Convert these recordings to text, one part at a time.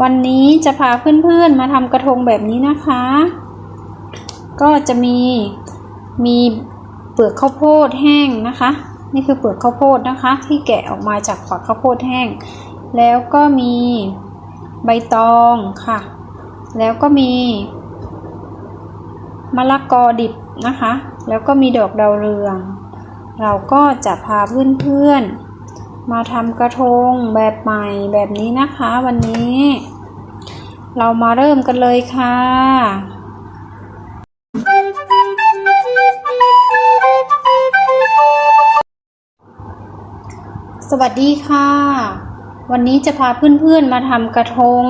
วันนี้จะพาเพื่อนๆมาทำกระทงแบบนี้นะคะ ก็จะมีมีเปลือกข้าวโพดแห้งนะคะ นี่คือเปลือกข้าวโพดนะคะ ที่แกะออกมาจากฝักข้าวโพดแห้ง แล้วก็มีใบตองค่ะ แล้วก็มีมะละกอดิบนะคะ แล้วก็มีดอกดาวเรือง เราก็จะพาเพื่อนๆ มาทำกระทงแบบใหม่แบบนี้นะคะวันนี้ เรามาเริ่มกันเลยค่ะสวัสดีค่ะ วันนี้จะพาเพื่อนๆมาทำกระทง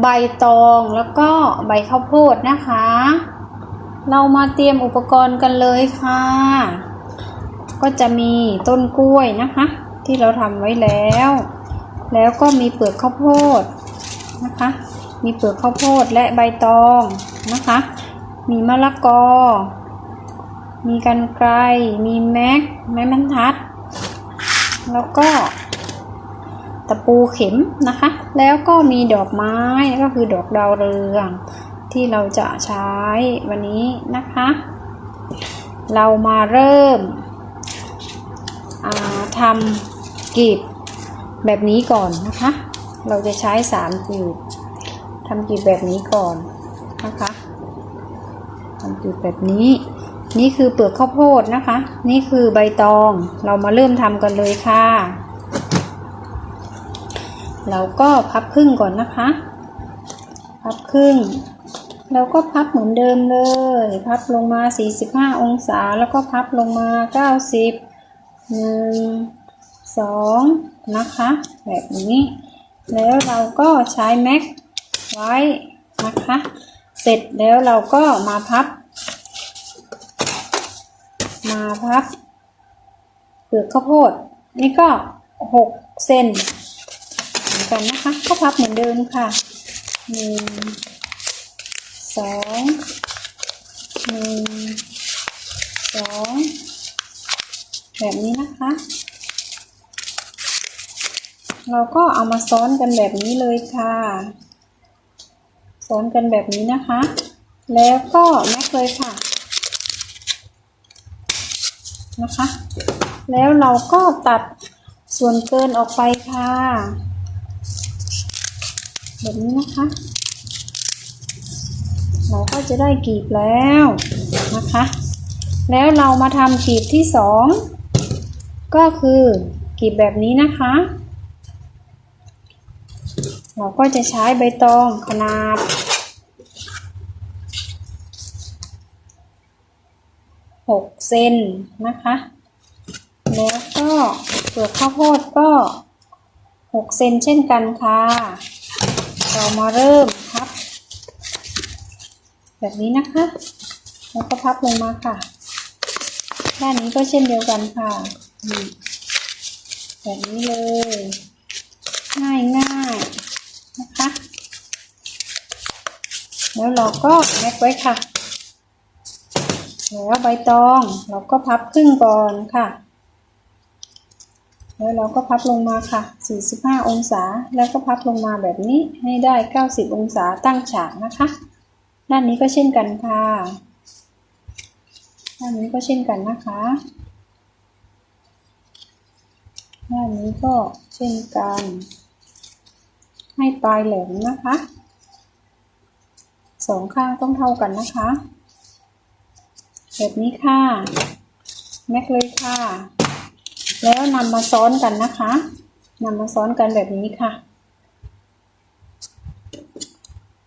ใบตองแล้วก็ใบข้าวโพดนะคะ เรามาเตรียมอุปกรณ์กันเลยค่ะ ก็จะมีต้นกล้วยนะคะ ที่เราทำไว้แล้ว แล้วก็มีเปลือกข้าวโพดนะคะ มีเปลือกข้าวโพดและใบตองนะคะ มีมะละกอ มีกันไกรมีแม็กไม้บรรทัด แล้วก็ตะปูเข็มนะคะ แล้วก็มีดอกไม้ก็คือดอกดาวเรือง ที่เราจะใช้วันนี้นะคะ เรามาเริ่มทำ กีบแบบนี้ก่อนนะคะ เราจะใช้สามกีบทำกีบแบบนี้ก่อนนะคะทำกีบแบบนี้ นี่คือเปลือกข้าวโพดนะคะ นี่คือใบตอง เรามาเริ่มทำกันเลยค่ะ เราก็พับครึ่งก่อนนะคะ พับครึ่งแล้วก็พับเหมือนเดิมเลย พับลงมา 45 องศา แล้วก็พับลงมา 90 1 2 นะคะ แบบนี้ แล้วเราก็ใช้แม็กไว้นะคะ เสร็จแล้วเราก็มาพับ มาพับเปลือกข้าวโพด นี่ก็ 6 เซนเหมือนกันนะคะ ก็พับเหมือนเดิมค่ะหนึ่งสองหนึ่งสองแบบนี้นะคะ เราก็เอามาซ้อนกันแบบนี้เลยค่ะ ซ้อนกันแบบนี้นะคะ แล้วก็แม็กเลยค่ะ นะคะ แล้วเราก็ตัดส่วนเกินออกไปค่ะ แบบนี้นะคะ เราก็จะได้กีบแล้วนะคะ แล้วเรามาทำกีบที่สองก็คือกีบแบบนี้นะคะ เราก็จะใช้ใบตองขนาด 6 เซนนะคะ แล้วก็เปลือกข้าวโพดก็ 6 เซนเช่นกันค่ะ เรามาเริ่มพับ แบบนี้นะคะ แล้วก็พับลงมาค่ะ ด้านนี้ก็เช่นเดียวกันค่ะแบบนี้เลย ง่ายง่าย นะคะ แล้วเราก็แม็กไว้ค่ะ แล้วใบตองเราก็พับครึ่งก่อนค่ะ แล้วเราก็พับลงมาค่ะ 45 องศา แล้วก็พับลงมาแบบนี้ให้ได้ 90 องศาตั้งฉากนะคะ ด้านนี้ก็เช่นกันค่ะ ด้านนี้ก็เช่นกันนะคะด้านนี้ก็เช่นกัน ให้ปลายแหลมนะคะสองข้างต้องเท่ากันนะคะ แบบนี้ค่ะแม็กเลยค่ะ แล้วนำมาซ้อนกันนะคะนำมาซ้อนกันแบบนี้ค่ะ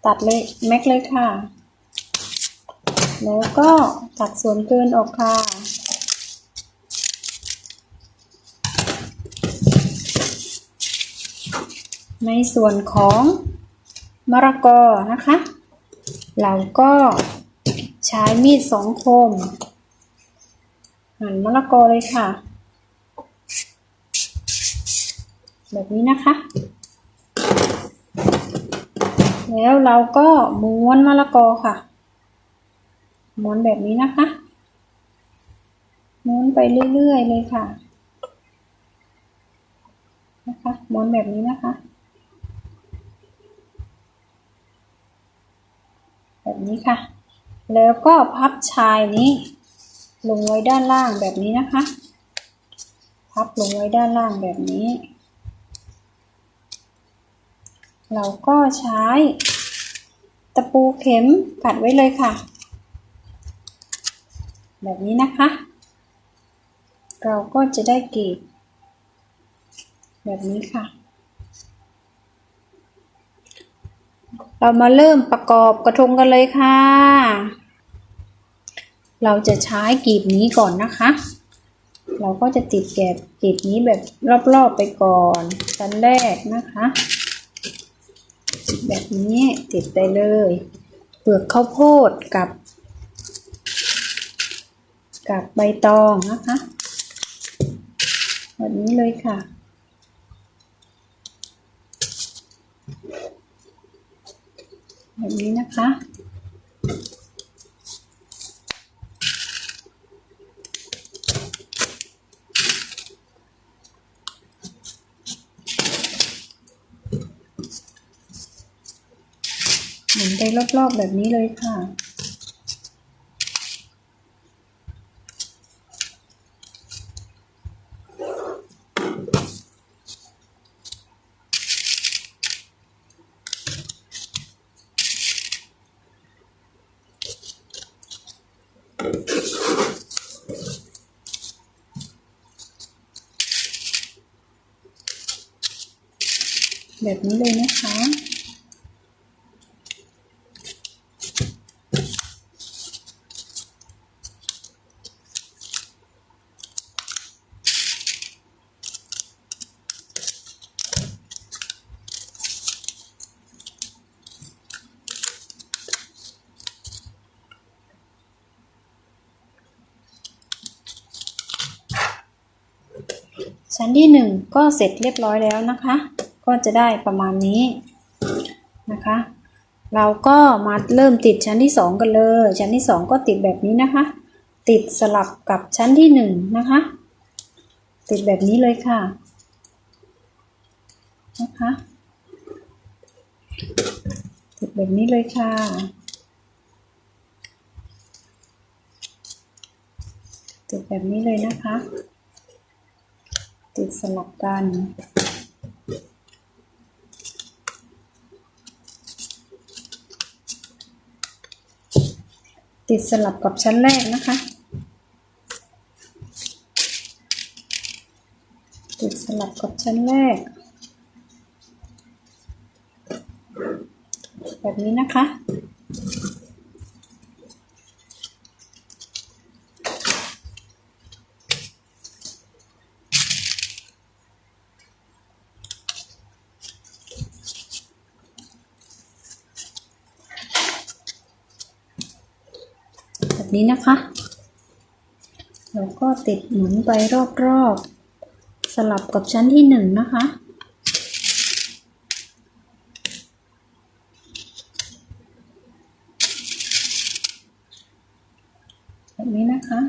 ตัดเลยแม็กเลยค่ะ แล้วก็ตัดส่วนเกินออกค่ะ ในส่วนของมะละกอนะคะ เราก็ใช้มีดสองคม หั่นมะละกอเลยค่ะ แบบนี้นะคะ แล้วเราก็ม้วนมะละกอค่ะ ม้วนแบบนี้นะคะ ม้วนไปเรื่อยๆเลยค่ะ นะคะ ม้วนแบบนี้นะคะ นี้ค่ะ แล้วก็พับชายนี้ ลงไว้ด้านล่างแบบนี้นะคะ พับลงไว้ด้านล่างแบบนี้ เราก็ใช้ ตะปูเข็มกัดไว้เลยค่ะ แบบนี้นะคะ เราก็จะได้กรีบแบบนี้ค่ะ เรามาเริ่มประกอบกระทงกันเลยค่ะ เราจะใช้กรีบนี้ก่อนนะคะ เราก็จะติดแกบกรีบนี้แบบรอบๆไปก่อนชั้นแรกนะคะ แบบนี้ติดไปเลย เปลือกข้าวโพดกับ กับใบตองนะคะ แบบนี้เลยค่ะ แบบนี้นะคะหมุนไปรอบๆแบบนี้เลยค่ะ แบบนี้เลยนะคะ ชั้นที่หนึ่งก็เสร็จเรียบร้อยแล้วนะคะ ก็จะได้ประมาณนี้นะคะ เราก็มาเริ่มติดชั้นที่สองกันเลย ชั้นที่สองก็ติดแบบนี้นะคะ ติดสลับกับชั้นที่หนึ่งนะคะ ติดแบบนี้เลยค่ะนะคะติดแบบนี้เลยค่ะ ติดแบบนี้เลยนะคะ ติดสลับกันติดสลับกับชั้นแรกนะคะ ติดสลับกับชั้นแรก แบบนี้นะคะ นี้นะคะแล้วก็ติดหมุนไปรอบๆ สลับกับชั้นที่หนึ่งนะคะ แบบนี้นะคะ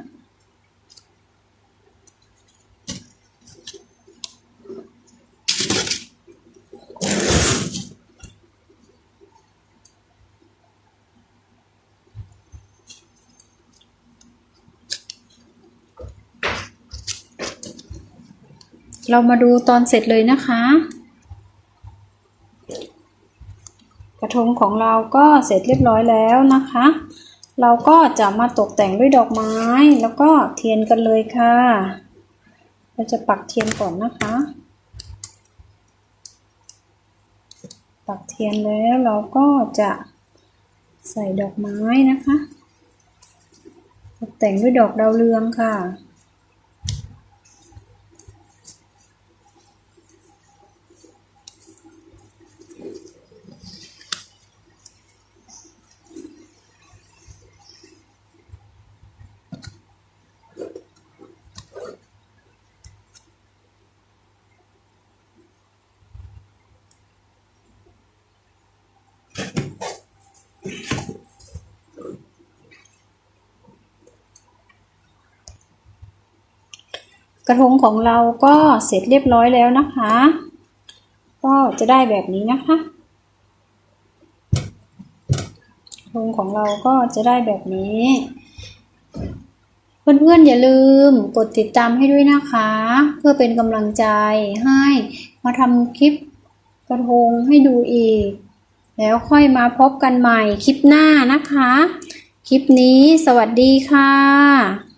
เรามาดูตอนเสร็จเลยนะคะ กระทงของเราก็เสร็จเรียบร้อยแล้วนะคะ เราก็จะมาตกแต่งด้วยดอกไม้แล้วก็เทียนกันเลยค่ะ เราจะปักเทียนก่อนนะคะ ปักเทียนแล้วเราก็จะใส่ดอกไม้นะคะ ตกแต่งด้วยดอกดาวเรืองค่ะ กระทงของเราก็เสร็จเรียบร้อยแล้วนะคะ ก็จะได้แบบนี้นะคะกระทงของเราก็จะได้แบบนี้ เพื่อนๆอย่าลืมกดติดตามให้ด้วยนะคะ เพื่อเป็นกำลังใจให้มาทำคลิปกระทงให้ดูอีก แล้วค่อยมาพบกันใหม่คลิปหน้านะคะ คลิปนี้สวัสดีค่ะ